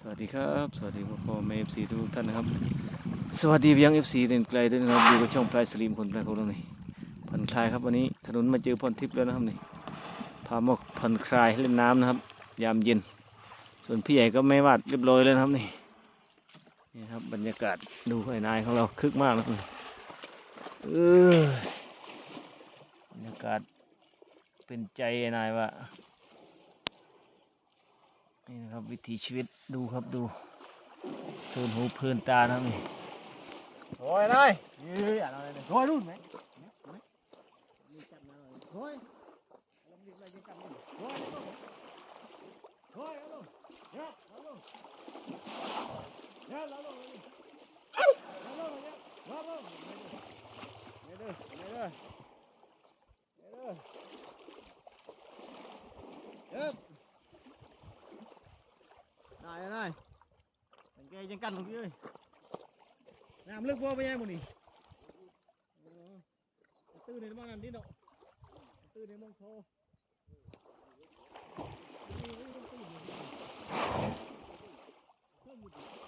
สวัสดีครับ สวัสดีพ่อพ่อแม่เอฟซีทุกท่านนะครับ สวัสดียังเอฟซีเด่นไกลด้วยนะครับอยู่กับช่องพลายสลีมคนแปลของเรานี่ผ่อนคลายครับวันนี้ถนนมาเจอพรทิพย์แล้วนะครับนี่พามาผ่อนคลายเล่นน้ำนะครับ ยามเย็น ส่วนพี่ใหญ่ก็ไม่วาดเรียบร้อยแล้วนะครับนี่นี่ครับบรรยากาศดูไอ้นายของเราคึกมากนะครับเออบรรยากาศเป็นใจไอ้นายว่า นี่นะครับวิถีชีวิตดูครับดูเพลินหูเพลินตานะมี่โอ้ยได้ยืดอะไรเลยโอ้ยรุ่นไหมโอ้ยเยอะายได้สังแกตยังกันตรงนี้เลยน้ำลึกว่าไปยังหมดนี่ตื้อในมองนั่นนิดดอกตื้อในมองโทข้อมูล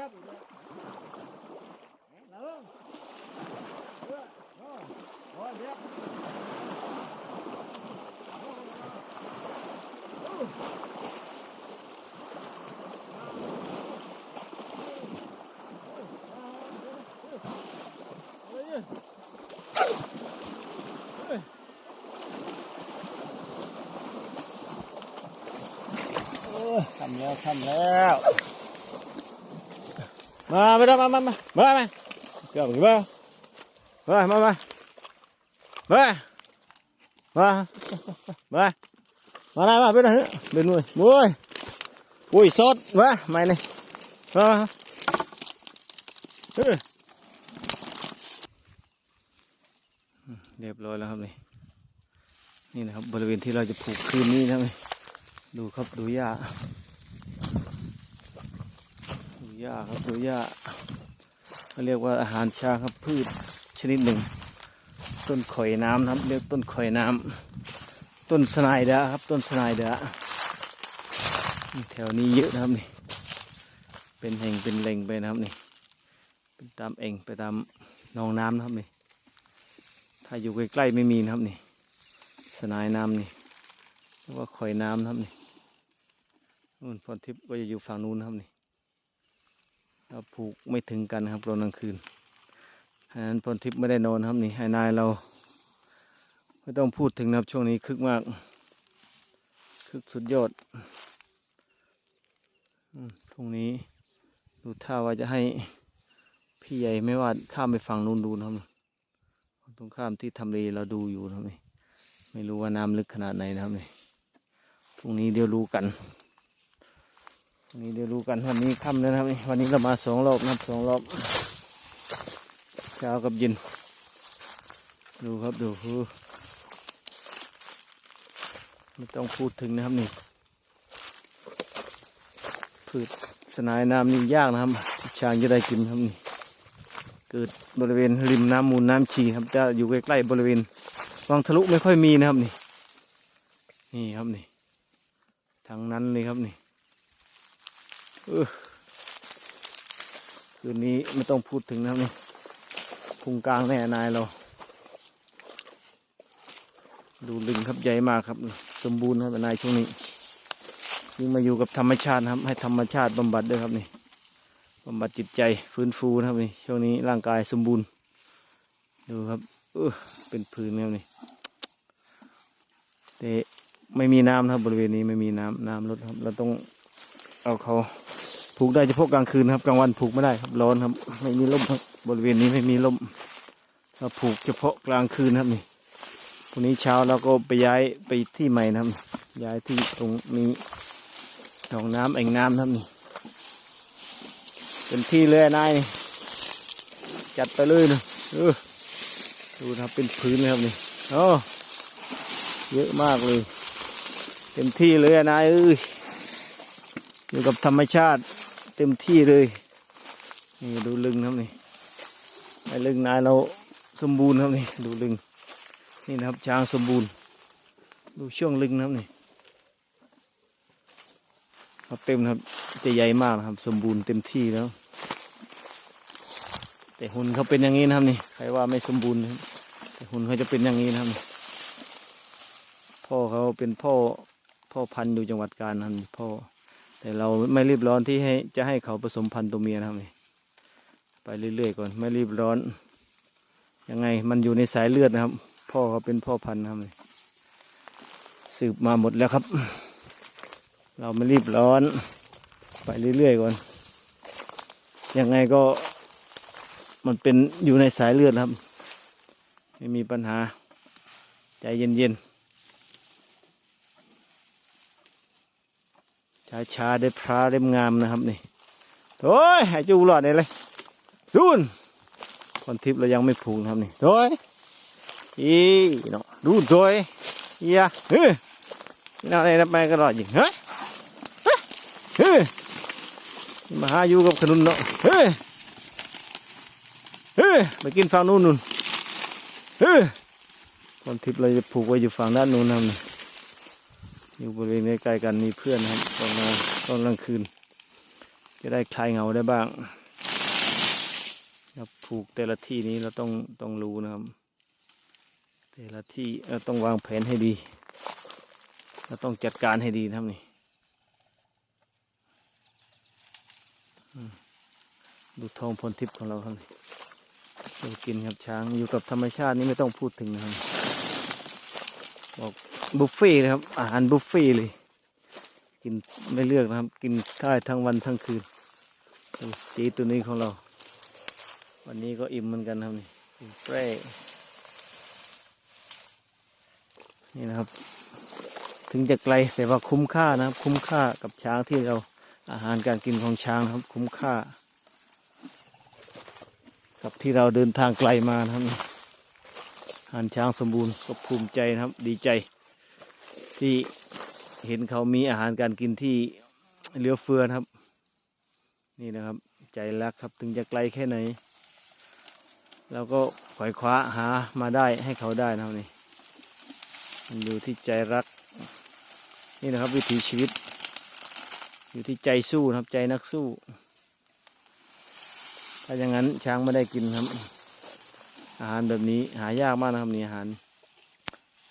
Nhớ. Nhớ luôn. Rồi, rồi, biết.ทำแล้วทำแล้ว มาไปด้วมามามามามาเกี่ยวกับมามามามามามามามาได้มาเป็นอะไรเป็นมวยมวยอุ้ยสดมาไม่นี่มาเรียบร้อยแล้วครับนี่นี่นะครับบริเวณที่เราจะผูกคืนนี้นะครับดูครับดูหญ้า หญ้าครับดูหญ้าเขาเรียกว่าอาหารช้างครับพืชชนิดหนึ่ง ต้นข่อยน้ำนะครับเรียกต้นข่อยน้ำต้นสไนเดอครับ ต้นสไนเดอแถวนี้เยอะนะครับนี่ เป็นแห่งเป็นแหล่งไปนะครับนี่ เป็นตามเองไปตามหนองน้ำนะครับนี่ ถ้าอยู่ใกล้ๆไม่มีนะครับนี่ สนายน้ำนี่เรียกว่าข่อยน้ำนะครับนี่นู่นพรทิพย์ก็จะอยู่ฝั่งนู้นนะครับนี่ เราผูกไม่ถึงกันนะครับตอนกลางคืนอันนั้นพลทิพย์ไม่ได้นอนครับนี่ให้นายเรา ไม่ต้องพูดถึงนะครับช่วงนี้คึกมาก คึกสุดยอดอืมตรงนี้ดูท่าว่าจะให้พี่ใหญ่ไม่ว่าข้ามไปฝั่งนู้นดูนะครับตรงข้ามที่ทำเลเราดูอยู่นะครับนี่ไม่รู้ว่าน้ำลึกขนาดไหนนะครับนี่พรุ่งนี้เดี๋ยวรู้กัน นี้เดี๋ยวรู้กันวันนี้ค่ำแล้วนะครับนี่วันนี้เรามาสองรอบนะครับสองรอบเช้ากับเย็น ดูครับดูไม่ต้องพูดถึงนะครับนี่พืชสนายน้ำนี่ยากนะครับช้างจะได้กินครับนี่เกิดบริเวณริมน้ำมูลน้ำชีครับ จะอยู่ใกล้ๆบริเวณวังทะลุไม่ค่อยมีนะครับนี่ นี่ครับนี่ทางนั้นเลยครับนี่ คืนนี้ไม่ต้องพูดถึงนะครับนี่พุงกลางแน่นายเรา ดูลึงครับใหญ่มากครับ สมบูรณ์ครับนายช่วงนี้ยิ่งมาอยู่กับธรรมชาติครับ ให้ธรรมชาติบำบัดด้วยครับนี่บำบัดจิตใจฟื้นฟูนะครับนี่ช่วงนี้ร่างกายสมบูรณ์ ดูครับเออเป็นพื้นครับนี่แต่ไม่มีน้ำครับบริเวณนี้ไม่มีน้ำน้ำลดครับ เราต้องเอาเขา ผูกได้เฉพาะกลางคืนครับกลางวันผูกไม่ได้ครับร้อนครับ ไม่มีร่มครับบริเวณนี้ไม่มีร่มเราผูกเฉพาะกลางคืนครับนี่พรุ่งนี้เช้าเราก็ไปย้ายไปที่ใหม่นะครับ ย้ายที่ตรงนี้หนองน้ำแอ่งน้ำนะครับนี่เป็นที่เลยนายนี่จัดไปเลยนะเออดูนะครับเป็นพื้นเลยครับนี่โอ้เยอะมากเลยเต็มที่เลยนายเอ้ยอยู่กับธรรมชาติ ต็มที่เลย นี่ดูลึงครับนี่ไอ้ลึงนายเราสมบูรณ์ครับนี่ดูลึง นี่นะครับช้างสมบูรณ์ ดูช่วงลึงนะครับนี่ครับเต็มครับจะใหญ่มากนะครับ สมบูรณ์เต็มที่แล้ว แต่หุ่นเขาเป็นอย่างนี้นะครับนี่ใครว่าไม่สมบูรณ์นะครับแต่หุ่นเขาจะเป็นอย่างนี้นะครับ พ่อเขาเป็นพ่อพ่อพันธุ์อยู่จังหวัดกาญนะครับนี่พ่อ แต่เราไม่รีบร้อนที่ให้จะให้เขาผสมพันธุ์ตัวเมียนะครับนี่ไปเรื่อยๆก่อนไม่รีบร้อน ยังไงมันอยู่ในสายเลือดนะครับ พ่อเขาเป็นพ่อพันธุ์นะครับนี่สืบมาหมดแล้วครับ เราไม่รีบร้อน ไปเรื่อยๆก่อนยังไงก็มันเป็นอยู่ในสายเลือดครับ ไม่มีปัญหา ใจเย็นๆ ช้าได้พระเล่มงามนะครับนี่โอ้ยหายจูหลอดเลยเลยดูนคอนทิปเรายังไม่ผูกนะครับนี่โดยอีเนาะดูโดยเอียเฮ้ยนี่อะไรนะไปก็รอดยิงเฮ้ยเฮ้ยเฮ้ยมาหาอยู่กับขนุนเนาะเฮ้ยเฮ้ยไปกินฝั่งนู้นนู่นเฮ้ยคอนทิปเราจะผูกไว้อยู่ฝั่งด้านนู้นนะครับนี่ อยู่บริเวณใกล้ๆกันมีเพื่อนครับตอนกลางตอนกลางคืน จะได้คลายเหงาได้บ้างครับผูกแต่ละที่นี้เราต้องต้องรู้นะครับ แต่ละที่เราต้องวางแผนให้ดี เราต้องจัดการให้ดีนะครับนี่ดูทองพลทิพย์ของเราครับนี่กินครับช้างอยู่กับธรรมชาตินี่ไม่ต้องพูดถึงนะครับ บอกบุฟเฟ่นะครับ อาหารบุฟเฟ่เลย กินไม่เลือกนะครับ กินได้ทั้งวันทั้งคืนจีตัวนี้ของเรา วันนี้ก็อิ่มเหมือนกันครับนี่อิ่มแปร่นี่นะครับ ถึงจะไกลแต่ว่าคุ้มค่านะครับ คุ้มค่ากับช้างที่เราอาหารการกินของช้างนะครับ คุ้มค่า กับที่เราเดินทางไกลมานะครับ หารช้างสมบูรณ์ก็ภูมิใจนะครับดีใจ ที่เห็นเขามีอาหารการกินที่เหลือเฟือนะครับ นี่นะครับ ใจรักครับถึงจะไกลแค่ไหนเราก็ขวายคว้าหามาได้ให้เขาได้นะครับนี่มันอยู่ที่ใจรัก นี่นะครับวิถีชีวิต อยู่ที่ใจสู้นะครับใจนักสู้ ถ้าอย่างนั้นช้างไม่ได้กินครับ อาหารแบบนี้หายากมากนะครับนี่อาหาร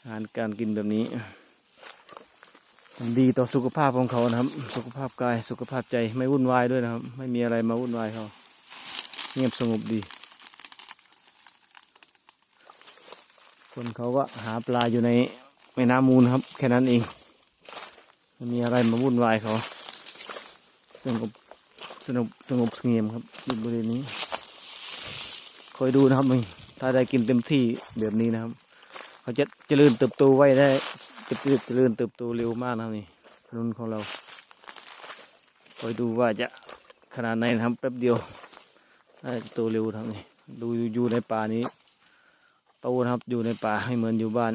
อาหารการกินแบบนี้มันดีต่อสุขภาพของเขานะครับ สุขภาพกายสุขภาพใจไม่วุ่นวายด้วยนะครับ ไม่มีอะไรมาวุ่นวายเขาเงียบสงบดี คนเขาก็หาปลาอยู่ในแม่น้ำมูลครับ แค่นั้นเองไม่มีอะไรมาวุ่นวายเขาสงบสงบสงบเงียมครับอยู่บริเวณนี้คอยดูนะครับมึง ถ้าได้กินเต็มที่แบบนี้นะครับ เขาจะเจริญเติบโตไว้ได้จะเจริญเติบโตเร็วมากนะครับนี่ขนุนของเราคอยดูว่าจะขนาดไหนนะครับแป๊บเดียวโตเร็วทั้งนี้ดูอยู่ในป่านี้โตนะครับอยู่ในป่าให้เหมือนอยู่บ้าน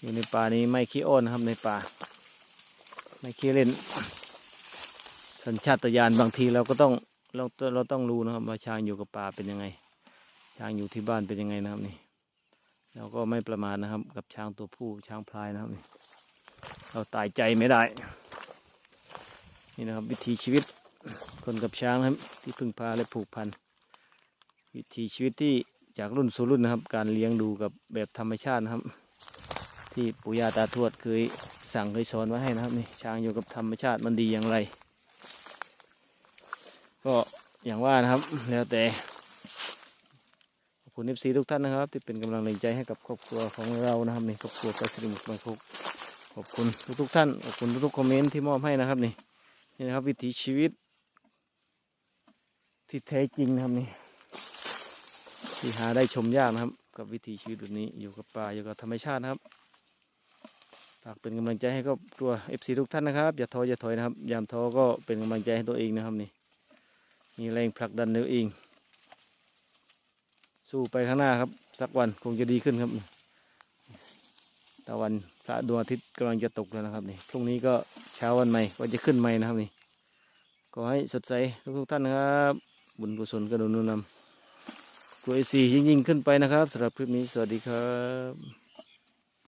อยู่ในป่านี้ไม่ขี้อ้อนนะครับในป่า ไม่ขี้เล่น สัญชาตญาณบางทีเราก็ต้องเราเราต้องรู้นะครับว่าช้างอยู่กับป่าเป็นยังไง ช้างอยู่ที่บ้านเป็นยังไงนะครับนี่เราก็ไม่ประมาทนะครับ กับช้างตัวผู้ช้างพลายนะครับนี่เราตายใจไม่ได้ นี่นะครับ วิถีชีวิตคนกับช้างนะครับ ที่พึ่งพาและผูกพันวิถีชีวิตที่จากรุ่นสู่รุ่นนะครับ การเลี้ยงดูกับแบบธรรมชาตินะครับ ที่ปู่ย่าตาทวดเคยสั่งเคยสอนไว้ให้นะครับนี่ช้างอยู่กับธรรมชาติมันดีอย่างไร ก็อย่างว่านะครับ แล้วแต่ คุณเอฟซีทุกท่านนะครับ ที่เป็นกำลังแรงใจให้กับครอบครัวของเรานะครับนี่ครอบครัวปลาสลิมุกบางคุกขอบคุณทุกๆท่านขอบคุณทุกๆคอมเมนต์ที่มอบให้นะครับนี่นี่นะครับวิถีชีวิต ที่แท้จริงนะครับนี่ที่หาได้ชมยากนะครับ กับวิถีชีวิตแบบนี้อยู่กับป่าอยู่กับธรรมชาตินะครับฝากเป็นกำลังใจให้ครอบครัวเอฟซีทุกท่านนะครับอย่าท้ออย่าถอยนะครับ ยามท้อก็เป็นกำลังใจให้ตัวเองนะครับนี่มีแรงผลักดันตัวเอง สู้ไปข้างหน้าครับ สักวันคงจะดีขึ้นครับตะวันพระดวงอาทิตย์กำลังจะตกแล้วนะครับนี่พรุ่งนี้ก็เช้าวันใหม่ก็จะขึ้นใหม่นะครับนี่ขอให้สดใสทุกๆท่านนะครับ บุญกุศลกระดุนหนุนนำกลัวยสียิ่งยิ่งขึ้นไปนะครับสำหรับคลิปนี้สวัสดีครับ